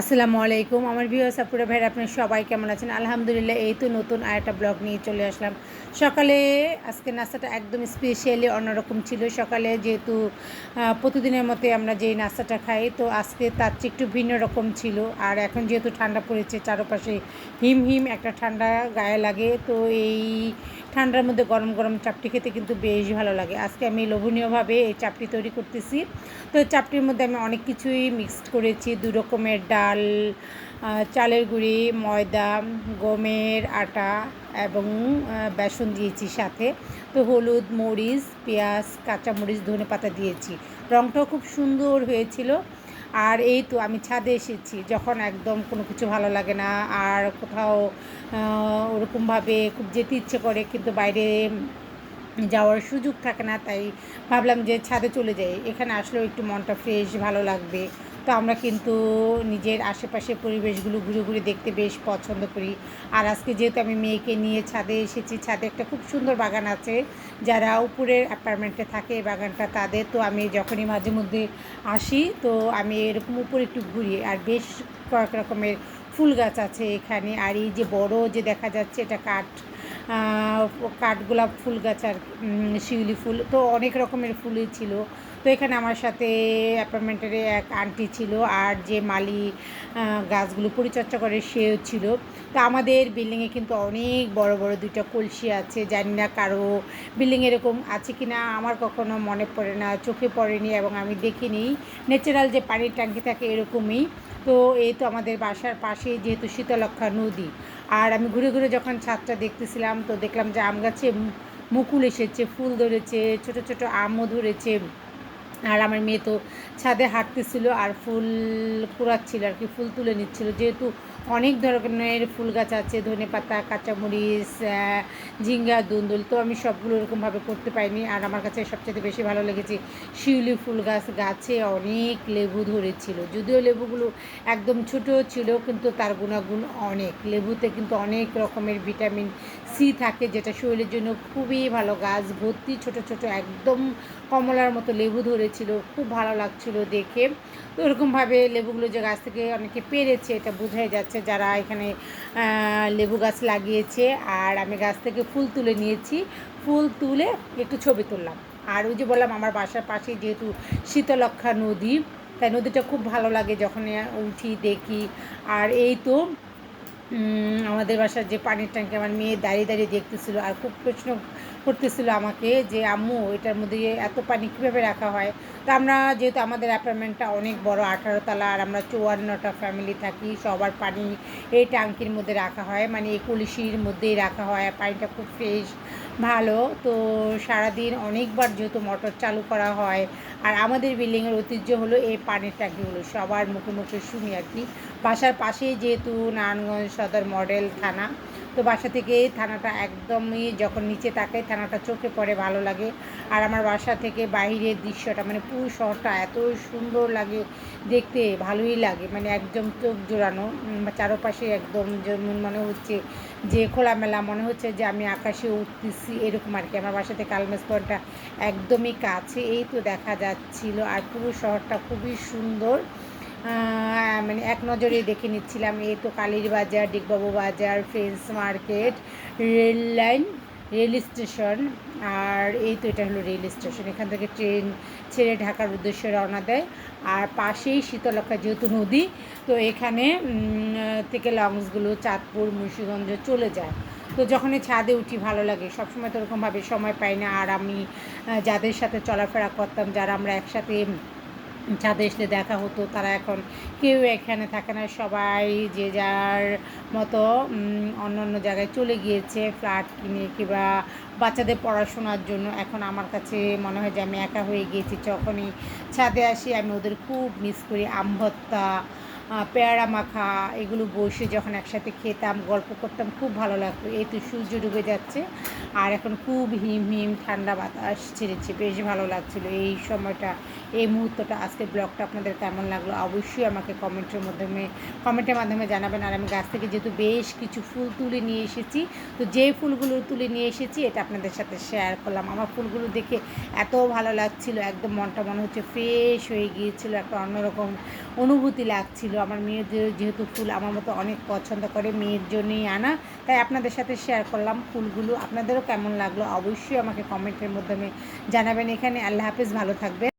আসসালামু আলাইকুম। আমার ভিউ সাপুরা ভাইয়ের আপনার সবাই কেমন আছেন? আলহামদুলিল্লাহ, এই তো নতুন আর একটা ব্লগ নিয়ে চলে আসলাম। সকালে আজকে নাস্তাটা একদম স্পেশালি অন্যরকম ছিল। সকালে যেহেতু প্রতিদিনের মতে আমরা যেই নাস্তাটা খাই, তো আজকে তার চেয়ে একটু ভিন্ন রকম ছিল। আর এখন যেহেতু ঠান্ডা পড়েছে, চারপাশে হিম হিম একটা ঠান্ডা গায়ে লাগে, তো এই ঠান্ডার মধ্যে গরম গরম চাপটি খেতে কিন্তু বেশ ভালো লাগে। আজকে আমি লোভনীয়ভাবে এই চাপটি তৈরি করতেছি। তো চাপটির মধ্যে আমি অনেক কিছুই মিক্সড করেছি। দু রকমের ডাল চালের গুঁড়ি, ময়দা, গমের আটা এবং বেসন দিয়েছি সাথে। তো হলুদ, মরিচ, পেঁয়াজ, কাঁচামরিচ, ধনে পাতা দিয়েছি। রঙটাও খুব সুন্দর হয়েছিল। আর এই তো আমি ছাদে এসেছি, যখন একদম কোনো কিছু ভালো লাগে না, আর কোথাও ওরকমভাবে খুব যেতে ইচ্ছে করে, কিন্তু বাইরে যাওয়ার সুযোগ থাকে না, তাই ভাবলাম যে ছাদে চলে যাই। এখানে আসলেও একটু মনটা ফ্রেশ, ভালো লাগবে। তো আমরা কিন্তু নিজের আশেপাশের পরিবেশগুলো ঘুরে ঘুরে দেখতে বেশ পছন্দ করি। আর আজকে যেহেতু আমি মেয়েকে নিয়ে ছাদে এসেছি, ছাদে একটা খুব সুন্দর বাগান আছে। যারা উপরের অ্যাপার্টমেন্টে থাকে এই বাগানটা তাদের, তো আমি যখনই মাঝে মধ্যে আসি, তো আমি এরকম উপরে একটু ঘুরি। আর বেশ কয়েক রকমের ফুল গাছ আছে এখানে। আর এই যে বড় যে দেখা যাচ্ছে এটা কাঠ কাঠগোলাপ ফুল গাছ আর শিউলি ফুল, তো অনেক রকমের ফুলই ছিল। তো এখানে আমার সাথে অ্যাপার্টমেন্টের এক আন্টি ছিল আর যে মালি গাছগুলো পরিচর্যা করে সেও ছিল। তো আমাদের বিল্ডিংয়ে কিন্তু অনেক বড় বড় দুইটা কলসি আছে। জানি না কারও বিল্ডিং এরকম আছে কি না আমার কখনো মনে পড়ে না, চোখে পড়েনি এবং আমি দেখিনি। ন্যাচারাল যে পানির ট্যাঙ্কি থাকে এরকমই। তো এই তো আমাদের বাসার পাশেই যেহেতু শীতলক্ষা নদী। আর আমি ঘুরে ঘুরে যখন ছাদটা দেখতেছিলাম, তো দেখলাম যে আম গাছে মুকুল এসেছে, ফুল ধরেছে, ছোট ছোট আমও ধরেছে। আর আমার মেয়ে তো ছাদে হাঁটতেছিল আর ফুল কুড়াচ্ছিল আর কি, ফুল তুলে নিচ্ছিল। যেহেতু অনেক ধরনের ফুল গাছ আছে, ধনে পাতা, কাঁচামরিচ ঝিঙ্গা, দুন্দুল, তো আমি সবগুলো এরকমভাবে করতে পারিনি। আর আমার কাছে সবচেয়ে বেশি ভালো লেগেছে শিউলি ফুল গাছ। গাছে অনেক লেবু ধরেছিল, যদিও লেবুগুলো একদম ছোট ছিল, কিন্তু তার গুণাগুণ অনেক। লেবুতে কিন্তু অনেক রকমের ভিটামিন সি থাকে, যেটা শরীরের জন্য খুবই ভালো গাছ, ভর্তি ছোট ছোট একদম কমলার মতো লেবু ধরেছিল, খুব ভালো লাগছিল দেখে। তো এরকমভাবে লেবুগুলো যে গাছ থেকে অনেকে পেরেছে, এটা বোঝাই যাচ্ছে যারা এখানে লেবু গাছ লাগিয়েছে। আর আমি গাছ থেকে ফুল তুলে নিয়েছি, ফুল তুলে একটু ছবি তুললাম। আর ওই যে বললাম, আমার বাসার পাশে যেহেতু শীতলক্ষা নদী, তাই নদীটা খুব ভালো লাগে যখন উঠি, দেখি। আর এই তো আমাদের বাসার যে পানির ট্যাঙ্কি আমার মেয়ে দাঁড়িয়ে দাঁড়িয়ে দেখতেছিল আর খুব প্রশ্ন করতেছিল আমাকে যে, আম্মু, এটার মধ্যে এত পানি কীভাবে রাখা হয়? তো আমরা যেহেতু আমাদের অ্যাপার্টমেন্টটা অনেক বড়, আঠারো তালা, আর আমরা চুয়ান্নটা ফ্যামিলি থাকি, সবার পানি এই ট্যাঙ্কির মধ্যে রাখা হয়। মানে এই মধ্যেই রাখা হয় পানিটা খুব ফ্রেশ। ভালো। তো সারাদিন অনেকবার যেহেতু মোটর চালু করা হয়, আর আমাদের বিল্ডিংয়ের ঐতিহ্য হলো এই পানির ট্যাঙ্কিগুলো, সবার মুখে মুখে শুনি আর কি। বাসার পাশেই যেহেতু নারায়ণগঞ্জ সদর মডেল থানা তো বাসা থেকে থানাটা একদমই যখন নিচে তাকাই থানাটা চোখে পড়ে ভালো লাগে। আর আমার বাসা থেকে বাইরের দৃশ্যটা মানে পুরো শহরটা এত সুন্দর লাগে, দেখতে ভালোই লাগে মানে একদম চোখ জোড়ানো। চারপাশে একদম যেমন মনে হচ্ছে যে খোলামেলা, মনে হচ্ছে যে আমি আকাশে উঠতেছি, এরকম আর কি। আমার বাসা থেকে আলমেস পয়েন্টটা একদমই কাছে, এই তো দেখা যাচ্ছিল। আর পুরো শহরটা খুবই সুন্দর। মানে এক নজরে দেখে নিচ্ছিলাম, এই তো কালীর বাজার, ডিগবাবু বাজার French market, rail line, rail station, আর এই তো এটা হলো রেল স্টেশন। এখান থেকে ট্রেন ছেড়ে ঢাকার উদ্দেশ্যে রওনা দেয়, আর পাশেই শীতলক্ষা যেহেতু নদী, তো এখানে থেকে লঞ্চগুলো চাঁদপুর, মুন্সিগঞ্জ চলে যায়। তো যখনই ছাদে উঠি, ভালো লাগে। সবসময় তো ওরকমভাবে সময় পাই না, আর আমি যাদের সাথে চলাফেরা করতাম, যারা আমরা একসাথে ছাদে এসলে দেখা হতো তারা এখন কেউ এখানে থাকে না সবাই যে যার মতো অন্য অন্য জায়গায় চলে গিয়েছে ফ্ল্যাট কিনে কিংবা বাচ্চাদের পড়াশোনার জন্য। এখন আমার কাছে মনে হয় যে আমি একা হয়ে গিয়েছি। যখনই ছাদে আসি আমি ওদের খুব মিস করি। আম ভর্তা আহ, পেয়ারা মাখা, এগুলো বসে যখন একসাথে খেতাম, গল্প করতাম, খুব ভালো লাগতো। এই তো সূর্য ডুবে যাচ্ছে, আর এখন খুব হিম হিম ঠান্ডা বাতাস ছেড়েছে। বেশ ভালো লাগছিল এই সময়টা, এই মুহূর্তটা। আজকের ব্লগটা আপনাদের কেমন লাগল? অবশ্যই আমাকে কমেন্টের মাধ্যমে কমেন্টের মাধ্যমে জানাবেন। আর আমি গাছ থেকে যেহেতু বেশ কিছু ফুল তুলে নিয়ে এসেছি, তো যে ফুলগুলো তুলে নিয়ে এসেছি, এটা আপনাদের সাথে শেয়ার করলাম। আমার ফুলগুলো দেখে এত ভালো লাগছিল, একদম মনটা মনে হচ্ছে ফ্রেশ হয়ে গিয়েছিল, একটা অন্যরকম অনুভূতি লাগছিল। ছিল। আমার মেয়ের যেহেতু ফুল আমার মতো অনেক পছন্দ করে মেয়ের জন্যই আনা, তাই আপনাদের সাথে শেয়ার করলাম ফুলগুলো। আপনাদেরও কেমন লাগল অবশ্যই আমাকে কমেন্টের মাধ্যমে জানাবেন। এখানে আল্লাহ হাফিজ, ভালো থাকবে